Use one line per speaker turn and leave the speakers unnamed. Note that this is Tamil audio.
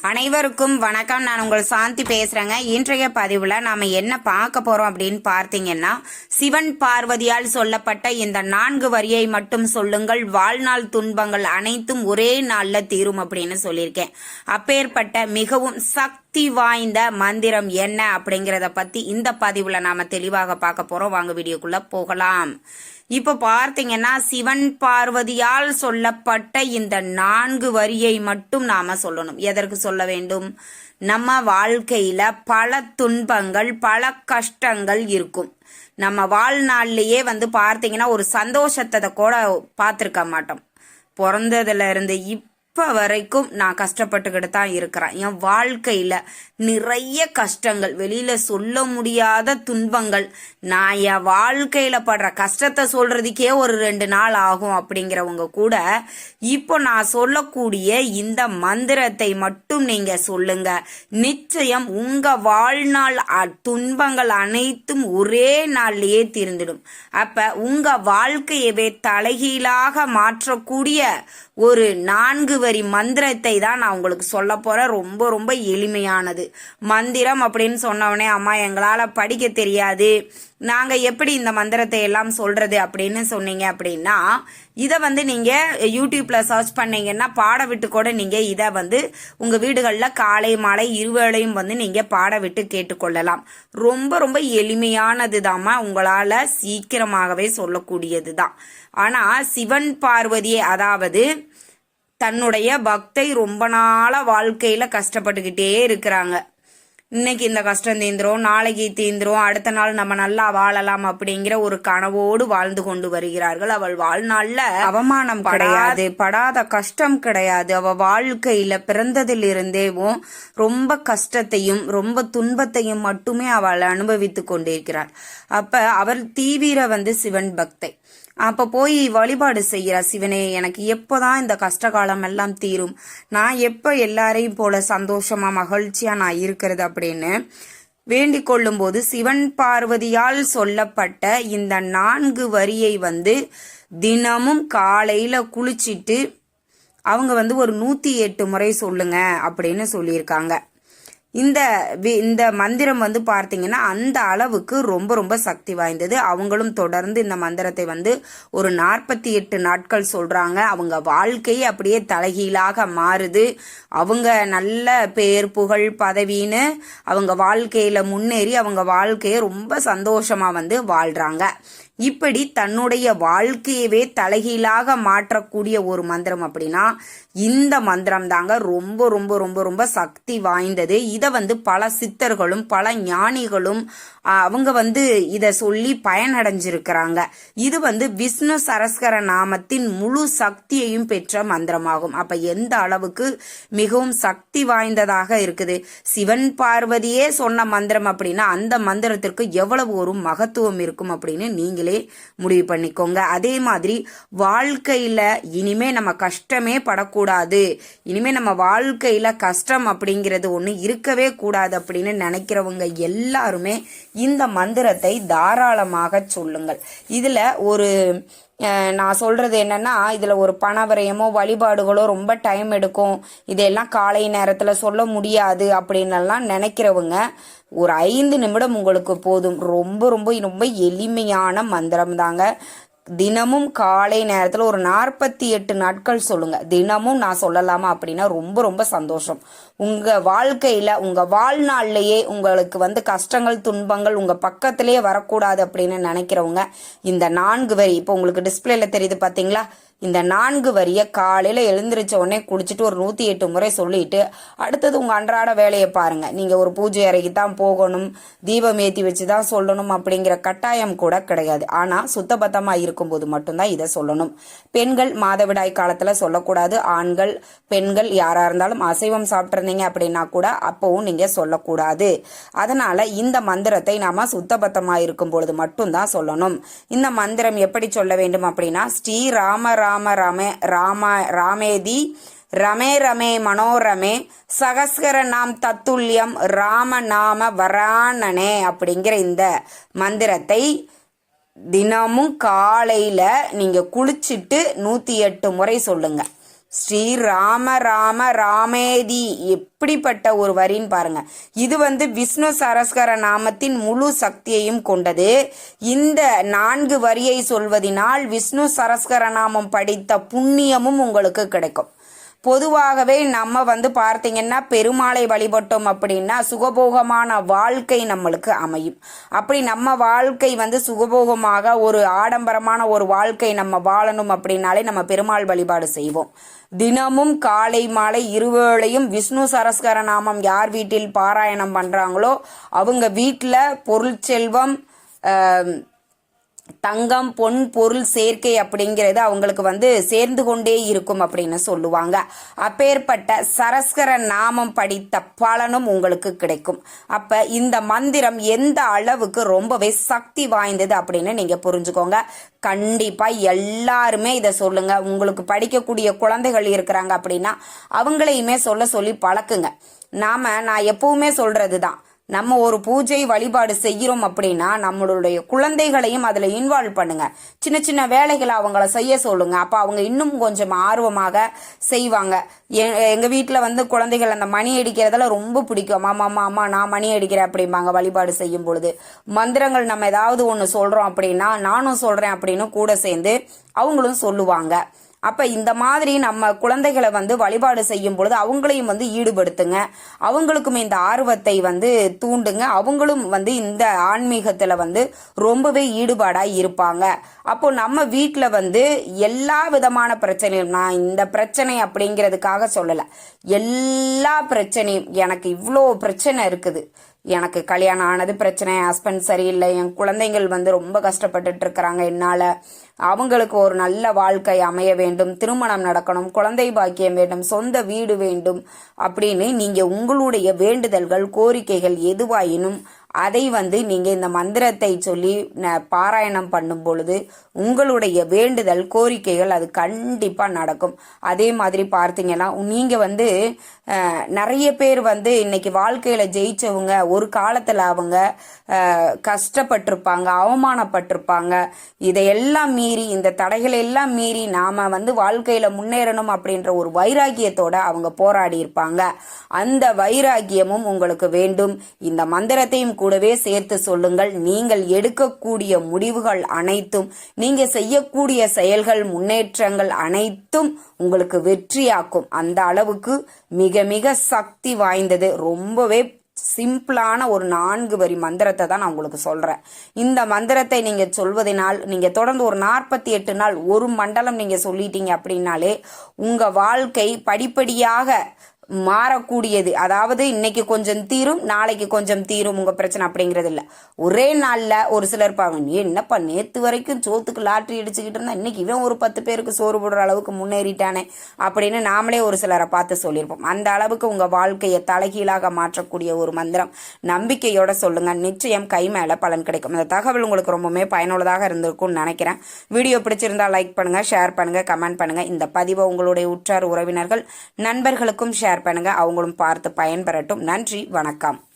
அனைவருக்கும் வணக்கம். நான் உங்கள் சாந்தி பேசுறேங்க. இன்றைய பதிவுல நாம என்ன பார்க்க போறோம் அப்படின்னு பார்த்தீங்கன்னா சிவன் பார்வதியால் சொல்லப்பட்ட இந்த நான்கு வரியை மட்டும் சொல்லுங்கள். வாழ்நாள் துன்பங்கள் அனைத்தும் ஒரே நாள்ல தீரும் அப்படின்னு சொல்லியிருக்கேன். அப்பேற்பட்ட மிகவும் சக்தி வாய்ந்த மந்திரம் என்ன அப்படிங்கறத பத்தி இந்த பதிவுல நாம தெளிவாக பார்க்க போறோம். வாங்க வீடியோக்குள்ள போகலாம். இப்போ பார்த்தீங்கன்னா சிவன் பார்வதியால் சொல்லப்பட்ட இந்த நான்கு வரியை மட்டும் நாம சொல்லணும். எதற்கு சொல்ல வேண்டும்? நம்ம வாழ்க்கையில பல துன்பங்கள் பல கஷ்டங்கள் இருக்கும். நம்ம வாழ்நாள்லயே வந்து பார்த்தீங்கன்னா ஒரு சந்தோஷத்தை கூட பார்த்துருக்க மாட்டோம். பிறந்ததுல இருந்து இப்போ வரைக்கும் நான் கஷ்டப்பட்டுக்கிட்டு தான் இருக்கிறேன். என் வாழ்க்கையில் நிறைய கஷ்டங்கள் வெளியில் சொல்ல முடியாத துன்பங்கள் நான் என் வாழ்க்கையில் படுற கஷ்டத்தை சொல்கிறதுக்கே ஒரு ரெண்டு நாள் ஆகும் அப்படிங்கிறவங்க கூட இப்போ நான் சொல்லக்கூடிய இந்த மந்திரத்தை மட்டும் நீங்கள் சொல்லுங்க. நிச்சயம் உங்கள் வாழ்நாள் அ- துன்பங்கள் அனைத்தும் ஒரே நாள்லேயே தீர்ந்துடும். அப்போ உங்கள் வாழ்க்கையவே தலைகீழாக மாற்றக்கூடிய ஒரு நான்கு வரி மந்திரத்தை தான் நான் உங்களுக்கு சொல்ல போகிறேன் ரொம்ப ரொம்ப எளிமையானது. மந்திரம் அப்படின்னு சொன்னவனே அம்மா எங்களால் படிக்க தெரியாது. நாங்கள் எப்படி இந்த மந்திரத்தை எல்லாம் சொல்கிறது அப்படின்னு சொன்னீங்க அப்படின்னா இதை வந்து நீங்கள் யூடியூப்பில் சர்ச் பண்ணீங்கன்னா பாட விட்டு கூட நீங்கள் இதை வந்து உங்கள் வீடுகளில் காலை மாலை இருவேளையும் வந்து நீங்கள் பாட விட்டு கேட்டுக்கொள்ளலாம். ரொம்ப ரொம்ப எளிமையானது தாம்மா உங்களால் சீக்கிரமாகவே சொல்லக்கூடியது தான் ஆனால் சிவன் பார்வதி அதாவது தன்னுடைய பக்தை ரொம்ப நாளா வாழ்க்கையில கஷ்டப்பட்டுக்கிட்டே இருக்கிறாங்க. இன்னைக்கு இந்த கஷ்டம் தீந்துரும் நாளைக்கு தீந்துரும் அடுத்த நாள் நம்ம நல்லா வாழலாம் அப்படிங்கிற ஒரு கனவோடு வாழ்ந்து கொண்டு வருகிறார்கள். அவள் வாழ்நாள்ல அவமானம் கிடையாது படாத கஷ்டம் கிடையாது. அவ வாழ்க்கையில பிறந்ததிலிருந்தேவும் ரொம்ப கஷ்டத்தையும் ரொம்ப துன்பத்தையும் மட்டுமே அவள் அனுபவித்து கொண்டிருக்கிறாள். அப்ப அவள் தீவிர வந்து சிவன் பக்தை. அப்ப போய் வழிபாடு செய்கிறா சிவனே எனக்கு எப்போதான் இந்த கஷ்ட காலம் எல்லாம் தீரும்? நான் எப்ப எல்லாரையும் போல சந்தோஷமா மகிழ்ச்சியா நான் இருக்கிறது அப்படின்னு வேண்டிக் கொள்ளும்போது சிவன் பார்வதியால் சொல்லப்பட்ட இந்த நான்கு வரியை வந்து தினமும் காலையில குளிச்சிட்டு அவங்க வந்து ஒரு நூத்தி எட்டு முறை சொல்லுங்க அப்படின்னு சொல்லியிருக்காங்க. இந்த வி- இந்த மந்திரம் வந்து பார்த்தீங்கன்னா அந்த அளவுக்கு ரொம்ப ரொம்ப சக்தி வாய்ந்தது. அவங்களும் தொடர்ந்து இந்த மந்திரத்தை வந்து ஒரு நாற்பத்தி எட்டு நாட்கள் சொல்றாங்க. அவங்க வாழ்க்கையே அப்படியே தலைகீழாக மாறுது. அவங்க நல்ல பேர் புகழ் பதவின்னு அவங்க வாழ்க்கையில முன்னேறி அவங்க வாழ்க்கையை ரொம்ப சந்தோஷமா வந்து வாழ்றாங்க. இப்படி தன்னுடைய வாழ்க்கையவே தலைகீழாக மாற்றக்கூடிய ஒரு மந்திரம் அப்படின்னா இந்த மந்திரம் தாங்க ரொம்ப ரொம்ப ரொம்ப ரொம்ப சக்தி வாய்ந்தது. இதை வந்து பல சித்தர்களும் பல ஞானிகளும் அவங்க வந்து இதை சொல்லி பயனடைஞ்சிருக்கிறாங்க. இது வந்து விஷ்ணு சரஸ்கர நாமத்தின் முழு சக்தியையும் பெற்ற மந்திரமாகும். அப்ப எந்த அளவுக்கு மிகவும் சக்தி வாய்ந்ததாக இருக்குது? சிவன் பார்வதியே சொன்ன மந்திரம் அப்படின்னா அந்த மந்திரத்திற்கு எவ்வளவு ஒரு மகத்துவம் இருக்கும் அப்படின்னு நீங்களே முடிவு பண்ணிக்கோங்க. அதே மாதிரி வாழ்க்கையில் இனிமே நம்ம கஷ்டமே படக்கூடாது. இனிமே நம்ம வாழ்க்கையில் கஷ்டம் அப்படிங்கிறது ஒன்று இருக்கவே கூடாது அப்படின்னு நினைக்கிறவங்க எல்லாருமே இந்த மந்திரத்தை தாராளமாக சொல்லுங்கள். இதில் ஒரு நான் சொல்கிறது என்னன்னா இதில் ஒரு பணவரையமோ வழிபாடுகளோ ரொம்ப டைம் எடுக்கும். இதெல்லாம் காலை நேரத்தில் சொல்ல முடியாது அப்படின்னு நினைக்கிறவங்க ஒரு ஐந்து நிமிடம் உங்களுக்கு போதும். ரொம்ப ரொம்ப ரொம்ப எளிமையான மந்திரம் தாங்க தினமும் காலை நேரத்தில் ஒரு நாற்பத்தி எட்டு நாட்கள் சொல்லுங்க. தினமும் நான் சொல்லலாமா அப்படின்னா ரொம்ப ரொம்ப சந்தோஷம். உங்க வாழ்க்கையில உங்க வாழ்நாள்லயே உங்களுக்கு வந்து கஷ்டங்கள் துன்பங்கள் உங்க பக்கத்திலேயே வரக்கூடாது அப்படின்னு நினைக்கிறவங்க இந்த நான்கு வரி இப்போ உங்களுக்கு டிஸ்பிளேல தெரியுது பாத்தீங்களா? இந்த நான்கு வரிய காலையில எழுந்திருச்ச உடனே குடிச்சிட்டு ஒரு நூத்தி எட்டு முறை சொல்லிட்டு அடுத்தது உங்க அன்றாட வேலையை பாருங்க. நீங்க ஒரு பூஜை அறைக்கு தான் போகணும் தீபம் ஏத்தி வச்சு தான் சொல்லணும் அப்படிங்கிற கட்டாயம் கூட கிடையாது. ஆனா சுத்தபத்தமா இருக்கும்போது மட்டும்தான் இதை சொல்லணும். பெண்கள் மாதவிடாய் காலத்துல சொல்லக்கூடாது. ஆண்கள் பெண்கள் யாரா இருந்தாலும் அசைவம் சாப்பிட்டிருந்தீங்க அப்படின்னா கூட அப்பவும் நீங்க சொல்லக்கூடாது. அதனால இந்த மந்திரத்தை நாம சுத்தபத்தமா இருக்கும் பொழுது மட்டும்தான் சொல்லணும். இந்த மந்திரம் எப்படி சொல்ல வேண்டும் அப்படின்னா ஸ்ரீராமரா ராம ரமே ராம ராமேதி ரமே ரமே மனோரமே சகஸ்கர நாம் தத்துல்யம் ராம நாம வராணனே அப்படிங்கிற இந்த மந்திரத்தை தினமும் காலையில நீங்க குளிச்சிட்டு நூத்தி எட்டு முறை சொல்லுங்க. ஸ்ரீ ராம ராம ராமேதி. எப்படிப்பட்ட ஒரு வரின்னு பாருங்க. இது வந்து விஷ்ணு சரஸ்கர நாமத்தின் முழு சக்தியையும் கொண்டது. இந்த நான்கு வரியை சொல்வதினால் விஷ்ணு சரஸ்கர நாமம் படித்த புண்ணியமும் உங்களுக்கு கிடைக்கும். பொதுவாகவே நம்ம வந்து பார்த்தீங்கன்னா பெருமாளை வழிபட்டோம் அப்படின்னா சுகபோகமான வாழ்க்கை நம்மளுக்கு அமையும். அப்படி நம்ம வாழ்க்கை வந்து சுகபோகமாக ஒரு ஆடம்பரமான ஒரு வாழ்க்கை நம்ம வாழணும் அப்படின்னாலே நம்ம பெருமாள் வழிபாடு செய்வோம். தினமும் காலை மாலை இருவேளையும் விஷ்ணு சரஸ்கர நாமம் யார் வீட்டில் பாராயணம் பண்றாங்களோ அவங்க வீட்டில் பொருள் செல்வம் தங்கம் பொன் பொருள் சேர்க்கை அப்படிங்கிறது அவங்களுக்கு வந்து சேர்ந்து கொண்டே இருக்கும் அப்படின்னு சொல்லுவாங்க. அப்பேற்பட்ட சரஸ்கர நாமம் படித்த பலனும் உங்களுக்கு கிடைக்கும். அப்ப இந்த மந்திரம் எந்த அளவுக்கு ரொம்பவே சக்தி வாய்ந்தது அப்படின்னு நீங்க புரிஞ்சுக்கோங்க. கண்டிப்பா எல்லாருமே இதை சொல்லுங்க. உங்களுக்கு படிக்கக்கூடிய குழந்தைகள் இருக்கிறாங்க அப்படின்னா அவங்களையுமே சொல்ல சொல்லி பழக்குங்க. நாம நான் எப்பவுமே சொல்றதுதான். நம்ம ஒரு பூஜை வழிபாடு செய்கிறோம் அப்படின்னா நம்மளுடைய குழந்தைகளையும் அதில் இன்வால்வ் பண்ணுங்க. சின்ன சின்ன வேலைகளை அவங்கள செய்ய சொல்லுங்க. அப்போ அவங்க இன்னும் கொஞ்சம் ஆர்வமாக செய்வாங்க. எ- வீட்டில் வந்து குழந்தைகள் அந்த மணி அடிக்கிறதெல்லாம் ரொம்ப பிடிக்கும். ஆமா ஆமா அம்மா நான் மணி அடிக்கிறேன் அப்படிம்பாங்க வழிபாடு செய்யும் பொழுது. மந்திரங்கள் நம்ம ஏதாவது ஒன்று சொல்கிறோம் அப்படின்னா நானும் சொல்கிறேன் அப்படின்னு கூட சேர்ந்து அவங்களும் சொல்லுவாங்க. அப்ப இந்த மாதிரி நம்ம குழந்தைகளை வந்து வழிபாடு செய்யும் பொழுது அவங்களையும் வந்து ஈடுபடுத்துங்க. அவங்களுக்கும் இந்த ஆர்வத்தை வந்து தூண்டுங்க. அவங்களும் வந்து இந்த ஆன்மீகத்துல வந்து ரொம்பவே ஈடுபாடா இருப்பாங்க. அப்போ நம்ம வீட்டில் வந்து எல்லா விதமான பிரச்சனையும் நான் இந்த பிரச்சனை அப்படிங்கிறதுக்காக சொல்லலை. எல்லா பிரச்சனையும் எனக்கு இவ்வளோ பிரச்சனை இருக்குது. எனக்கு கல்யாணம் ஆனது பிரச்சனை ஹஸ்பண்ட் சரியில்லை என் குழந்தைகள் வந்து ரொம்ப கஷ்டப்பட்டுட்டு இருக்கிறாங்க. என்னால் அவங்களுக்கு ஒரு நல்ல வாழ்க்கை அமைய வேண்டும் திருமணம் நடக்கணும் குழந்தை பாக்கியம் வேண்டும் சொந்த வீடு வேண்டும் அப்படின்னு நீங்கள் உங்களுடைய வேண்டுதல்கள் கோரிக்கைகள் எதுவாயினும் அதை வந்து நீங்கள் இந்த மந்திரத்தை சொல்லி ந- பாராயணம் பண்ணும் பொழுது உங்களுடைய வேண்டுதல் கோரிக்கைகள் அது கண்டிப்பாக நடக்கும். அதே மாதிரி பார்த்தீங்கன்னா நீங்கள் வந்து நிறைய பேர் வந்து இன்னைக்கு வாழ்க்கையில் ஜெயிச்சவங்க ஒரு காலத்தில் அவங்க கஷ்டப்பட்டிருப்பாங்க அவமானப்பட்டிருப்பாங்க. இதையெல்லாம் மீறி இந்த தடைகளை எல்லாம் மீறி நாம் வந்து வாழ்க்கையில் முன்னேறணும் அப்படின்ற ஒரு வைராகியத்தோட அவங்க போராடி இருப்பாங்க அந்த வைராகியமும் உங்களுக்கு வேண்டும். இந்த மந்திரத்தையும் கூடவே சேர்த்து சொல்லுங்கள். நீங்கள் எடுக்கக்கூடிய முடிவுகள் அனைத்தும் நீங்க செய்யக்கூடிய செயல்கள் முன்னேற்றங்கள் அனைத்தும் உங்களுக்கு வெற்றியாக்கும். அந்த அளவுக்கு மிக மிக சக்தி வாய்ந்தது. ரொம்பவே சிம்பிளான ஒரு நான்கு வரி மந்திரத்தை தான் நான் உங்களுக்கு சொல்றேன். இந்த மந்திரத்தை நீங்க சொல்வதனால் நீங்க தொடர்ந்து ஒரு நாற்பத்தி எட்டு நாள் ஒரு மண்டலம் நீங்க சொல்லிட்டீங்க அப்படின்னாலே உங்க வாழ்க்கை படிப்படியாக மாறக்கூடியது. அதாவது இன்னைக்கு கொஞ்சம் தீரும் நாளைக்கு கொஞ்சம் தீரும் உங்க பிரச்சனை அப்படிங்கிறது இல்ல ஒரே நாள்ல ஒரு சிலர் இருப்பாங்க நீ என்னப்பா நேத்து வரைக்கும் சோத்துக்கு லாட்ரி அடிச்சுக்கிட்டு இருந்தா இன்னைக்கு இவன் ஒரு பத்து பேருக்கு சோறு போடுற அளவுக்கு முன்னேறிட்டானே அப்படின்னு நாமளே ஒரு சிலரை பார்த்து சொல்லியிருப்போம். அந்த அளவுக்கு உங்க வாழ்க்கையை தலைகீழாக மாற்றக்கூடிய ஒரு மந்திரம். நம்பிக்கையோட சொல்லுங்க. நிச்சயம் கை மேல பலன் கிடைக்கும். இந்த தகவல் உங்களுக்கு ரொம்பவுமே பயனுள்ளதாக இருந்திருக்கும்னு நினைக்கிறேன். வீடியோ பிடிச்சிருந்தா லைக் பண்ணுங்க ஷேர் பண்ணுங்க கமெண்ட் பண்ணுங்க. இந்த பதிவை உங்களுடைய உற்றார் உறவினர்கள் நண்பர்களுக்கும் ஷேர் பண்ணுங்க. அவங்களும் பார்த்து பயன்பெறட்டும். நன்றி. வணக்கம்.